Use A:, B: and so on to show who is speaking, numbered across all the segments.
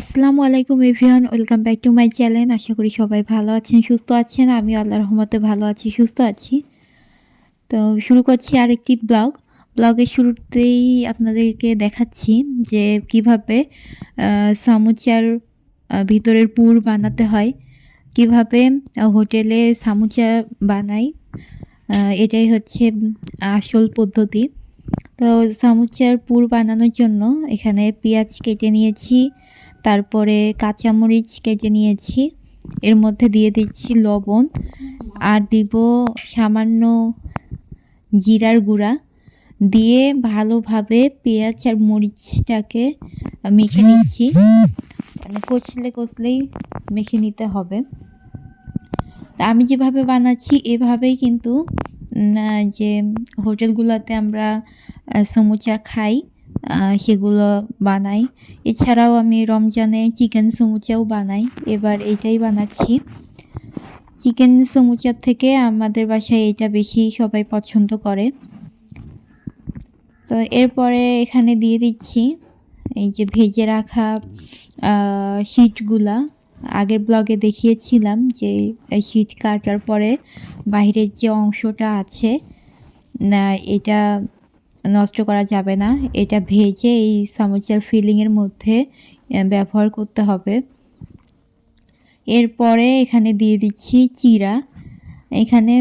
A: আসসালামু আলাইকুম everyone, welcome back to my channel. আশা করি সবাই ভালো আছেন, সুস্থ আছেন আমি আল্লাহ রহমতে ভালো আছি, সুস্থ আছি। তো শুরু করছি আরেকটি ব্লগ। ব্লগের শুরুতেই আপনাদেরকে দেখাচ্ছি যে কীভাবে সামুচার ভিতরের পুর বানাতে হয়, কীভাবে হোটেলে সামুচা বানাই এটাই হচ্ছে আসল পদ্ধতি। তো সামুচার পুর বানানোর জন্য এখানে পেঁয়াজ কেটে নিয়েছি তারপরে কাঁচামরিচ কেটে নিয়েছি, এর মধ্যে দিয়ে দিচ্ছি লবণ আর দিব সামান্য জিরার গুঁড়া। দিয়ে ভালোভাবে পেঁয়াজ আর মরিচটাকে মেখে নিচ্ছি। মানে কচলে কচলেই মেখে নিতে হবে। তা আমি যেভাবে বানাচ্ছি, এভাবেই কিন্তু যে হোটেলগুলোতে আমরা সমুচা খাই। সেগুলো বানাই। এছাড়াও আমি রমজানে চিকেন সমুচাও বানাই। এবার এটাই বানাচ্ছি। চিকেন সমুচার থেকে আমাদের বাসায় এটা বেশি সবাই পছন্দ করে। তো এরপরে এখানে দিয়ে দিচ্ছি এই যে ভেজে রাখা শিটগুলা আগের ব্লগে দেখিয়েছিলাম যে শিট কাটার পরে বাইরের যে অংশটা আছে, না, এটা নষ্ট করা যাবে না। এটা ভেজে এই সামুচার ফিলিংয়ের মধ্যে ব্যবহার করতে হবে। এরপরে এখানে দিয়ে দিচ্ছি চিরা। এখানে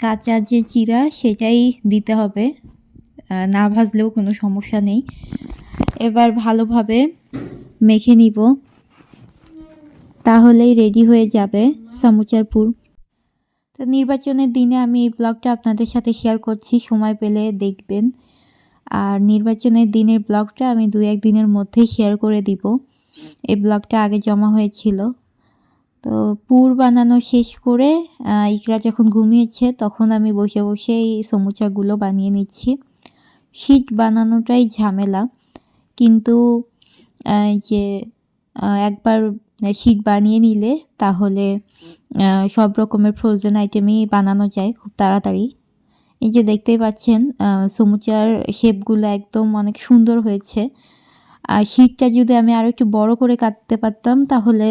A: কাঁচা যে চিরা, সেটাই দিতে হবে। না ভাজলেও কোনো সমস্যা নেই। এবার ভালোভাবে মেখে নিব। তাহলেই রেডি হয়ে যাবে সামুচার পুর। তো নির্বাচনের দিনে আমি এই ব্লগটা আপনাদের সাথে শেয়ার করছি, সময় পেলে দেখবেন। আর নির্বাচনের দিনের ব্লগটা আমি দু এক দিনের মধ্যেই শেয়ার করে দিব। এই ব্লগটা আগে জমা হয়েছিল। তো পুর বানানো শেষ করে ইকরা যখন ঘুমিয়েছে তখন আমি বসে বসে এই সমুচাগুলো বানিয়ে নিচ্ছি। শীট বানানোটাই ঝামেলা। কিন্তু যে একবার শীট বানিয়ে নিলে তাহলে সব রকমের ফ্রোজেন আইটেমই বানানো যায় খুব তাড়াতাড়ি। এই যে দেখতেই পাচ্ছেন সমুচার শেপগুলো একদম অনেক সুন্দর হয়েছে। আর শীটটা যদি আমি আরও একটু বড় করে কাটতে পারতাম, তাহলে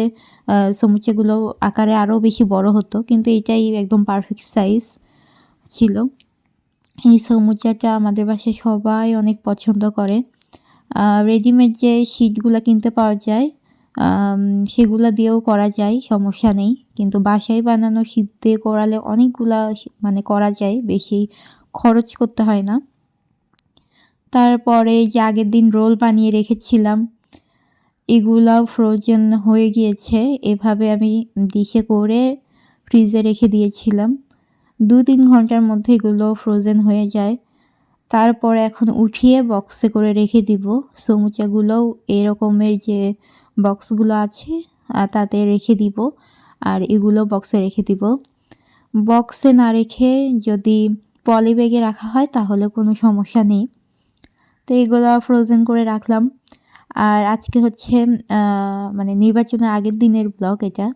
A: সমুচাগুলো আকারে আরও বেশি বড় হতো। কিন্তু এটাই একদম পারফেক্ট সাইজ ছিল। এই সমুচাটা আমাদের বাসায় সবাই অনেক পছন্দ করে। রেডিমেড যে শিটগুলো কিনতে পাওয়া যায় সেগুলো দিয়েও করা যায়, সমস্যা নেই। কিন্তু বাসায় বানানো দিয়ে করালে অনেকগুলা মানে করা যায়, বেশি খরচ করতে হয় না। তারপরে যে আগের দিন রোল বানিয়ে রেখেছিলাম, এগুলাও ফ্রোজেন হয়ে গিয়েছে। এভাবে আমি ডিশে করে ফ্রিজে রেখে দিয়েছিলাম। দু তিন ঘণ্টার মধ্যে এগুলো ফ্রোজেন হয়ে যায়। তারপর এখন উঠিয়ে বক্সে করে রেখে দিব। সমুচাগুলোও এরকমের যে বক্সগুলো আছে তাতে রেখে দিব। আর এগুলো বক্সে রেখে দিব। বক্সে না রেখে যদি পলি ব্যাগে রাখা হয়, তাহলে কোনো সমস্যা নেই। তো এগুলো ফ্রোজেন করে রাখলাম। আর আজকে হচ্ছে মানে নির্বাচনের আগের দিনের ব্লগ এটা।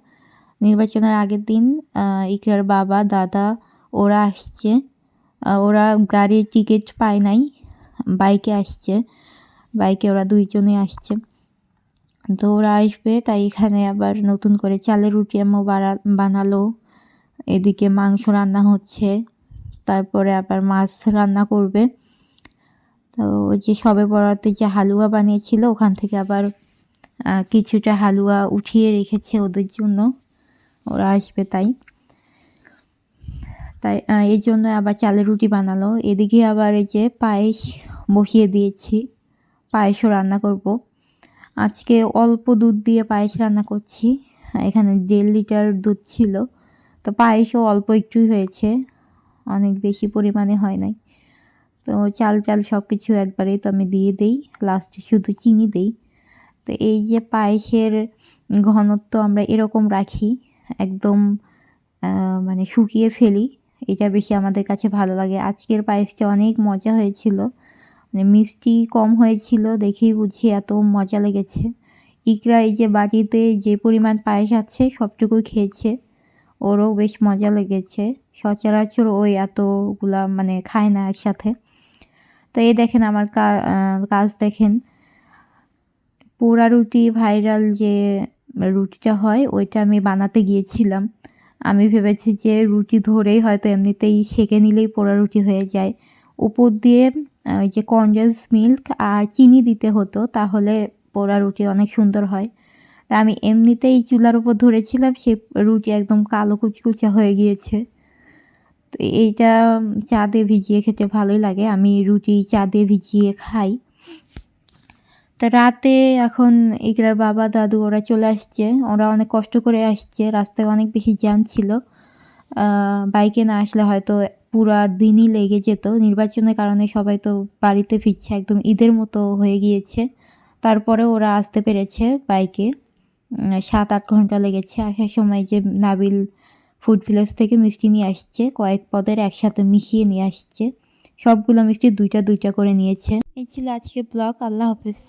A: নির্বাচনের আগের দিন ইকরার বাবা, দাদা, ওরা আসছে। ওরা গাড়ির টিকিট পায় নাই, বাইকে আসছে। বাইকে ওরা দুইজনে আসছে। তো ওরা আসবে, তাই এখানে আবার নতুন করে চালের রুটি আম্মু বানালো। এদিকে মাংস রান্না হচ্ছে, তারপরে আবার মাছ রান্না করবে। তো যে সবে বরাতে যে হালুয়া বানিয়েছিল, ওখান থেকে আবার কিছুটা হালুয়া উঠিয়ে রেখেছে ওদের জন্য। ওরা আসবে তাই। তাই এই জন্য আবার চালের রুটি বানালো। এদিকে আবার এই যে পায়েস বসিয়ে দিয়েছি, পায়েসও রান্না করব। আজকে অল্প দুধ দিয়ে পায়েস রান্না করছি। এখানে দেড় লিটার দুধ ছিল। তো পায়েসও অল্প একটুই হয়েছে। অনেক বেশি পরিমাণে হয় নাই। তো চাল টাল সব কিছু একবারেই তো আমি দিয়ে দেই। লাস্টে শুধু চিনি দেই। তো এই যে পায়েসের ঘনত্ব আমরা এরকম রাখি, একদম মানে শুকিয়ে ফেলি, এটা বেশি আমাদের কাছে ভালো লাগে। আজকের পায়েসটা অনেক মজা হয়েছিল। মানে মিষ্টি কম হয়েছিল দেখেই বুঝি এত মজা লেগেছে। ইকরা এই যে বাটিতে যে পরিমাণ পায়েস আছে সবটুকুই খেয়েছে, ওরও বেশ মজা লেগেছে। সচরাচর ওই এতগুলা মানে খায় না একসাথে। তো এই দেখেন আমার কাজ দেখেন। পোড়া রুটি ভাইরাল যে রুটিটা হয়, ওইটা আমি বানাতে গিয়েছিলাম। আমি ভেবেছি যে রুটি ধরেই হয়তো এমনিতেই সেঁকে নিলেই পোড়া রুটি হয়ে যায়। উপর দিয়ে ওই যে কনডেন্স মিল্ক আর চিনি দিতে হতো, তাহলে পোড়া রুটি অনেক সুন্দর হয়। তা আমি এমনিতেই চুলার উপর ধরেছিলাম, সে রুটি একদম কালো কুচকুচা হয়ে গিয়েছে। তো এইটা চা দিয়ে ভিজিয়ে খেতে ভালোই লাগে, আমি রুটি চা দিয়ে ভিজিয়ে খাই। তা রাতে এখন ইকরার বাবা, দাদু ওরা চলে আসছে, ওরা অনেক কষ্ট করে আসছে, রাস্তায় অনেক বেশি জ্যাম ছিল। বাইকে না আসলে হয়তো পুরা দিনই লেগে যেত। নির্বাচনের কারণে সবাই তো বাড়িতে ফিরছে, একদম ঈদের মতো হয়ে গিয়েছে। তারপরে ওরা আসতে পেরেছে বাইকে। সাত আট ঘণ্টা লেগেছে। আসার সময় যে নাবিল ফুড ভিলেজ থেকে মিষ্টি নিয়ে আসছে, কয়েক পদের একসাথে মিশিয়ে নিয়ে আসছে। সবগুলো মিষ্টি দুইটা দুইটা করে নিয়েছে। এই ছিল আজকে ব্লগ। আল্লাহ হাফিজ।